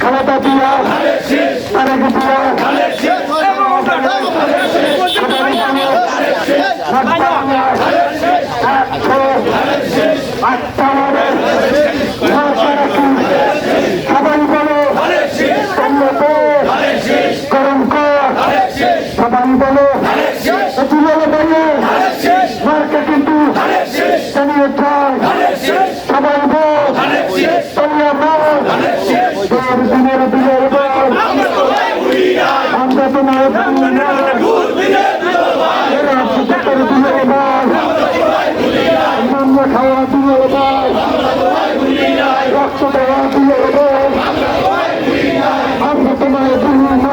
খালেদা জিয়া তারেক জিয়া ধানের সবাই বলো। তুলে বলো। শীষ। কিন্তু সবাই দিনের দিনের আমরা তোমার ভুলি না দুর্দিনের দুর্বার এরা সুখের দিনের বল আমরা খাওয়া দিনের বল রক্ত দেওয়া দিনের বল আমরা তোমায় ভুলি না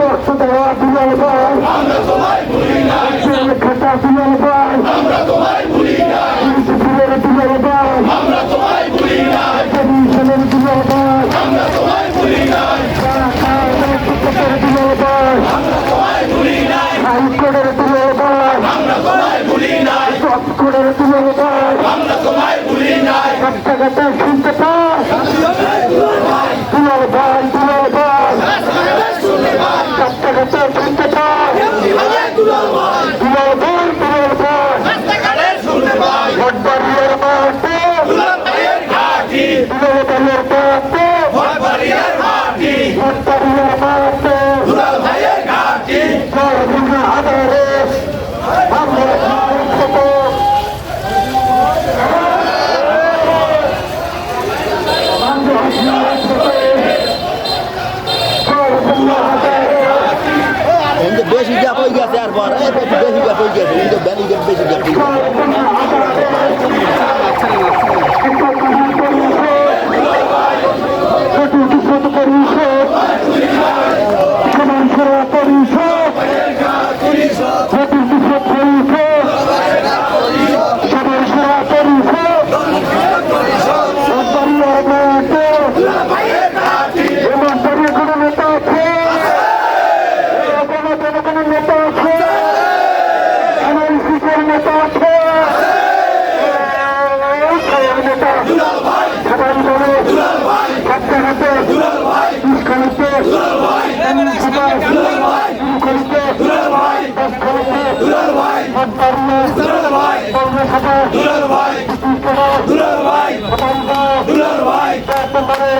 রক্ত দেওয়া দিনের বল জেল খাটা দিনের বল দিনের দিনের বল কমিশনের দিনের বল সুখের দিনের বল হাইকোর্টের দিনের বল বল রাস্তাঘাটে শুনতে পাস দুলাল ভাই দুলাল ভাই রাস্তাঘাটে শুনতে পাস দুলাল ভাই দুলাল ভাই ভটবাড়িয়ার মাঠে দুলাল ভাইয়ের মাঠে ভটবাড়িয়ার মাঠে জয়গুনা আদারে আমরা ছোট কিন্তু বেশি গ্যাপ হয়ে গেছে আর বার এই একটু হয়ে গেছে কিন্তু ব্যানি গ্যাপ বেশি গ্যাপ সমান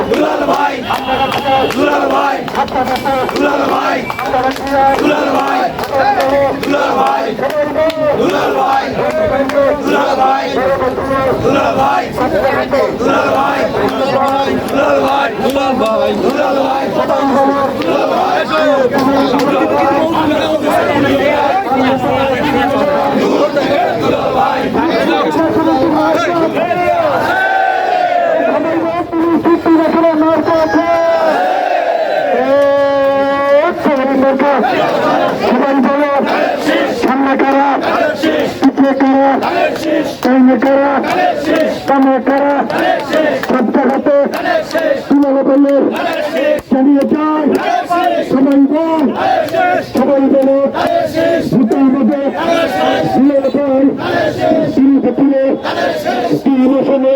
দুলাল ভাই দুলাল ভাই দুলাল ভাই দুলাল ভাই দুলাল ভাই দুলাল ভাই দুলাল ভাই দুলাল ভাই দুলাল ভাই দুলাল ভাই দুলাল ভাই দুলাল ভাই দুলাল ভাই সবাই বলো সামনে কারা পিছিয়ে করা টাইমে কারা কামে কারা রাস্তাঘাটে তুলে লোকের চালিয়ে যায় সবাই বল সবাই বলো ভূতের মধ্যে তুলে লোকের তিনটে তুলে তিন বছরে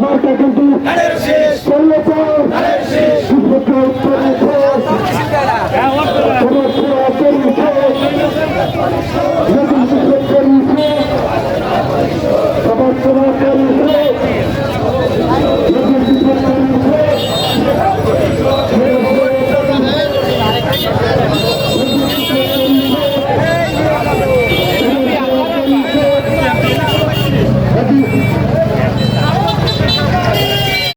মাঠটা কিন্তু করলে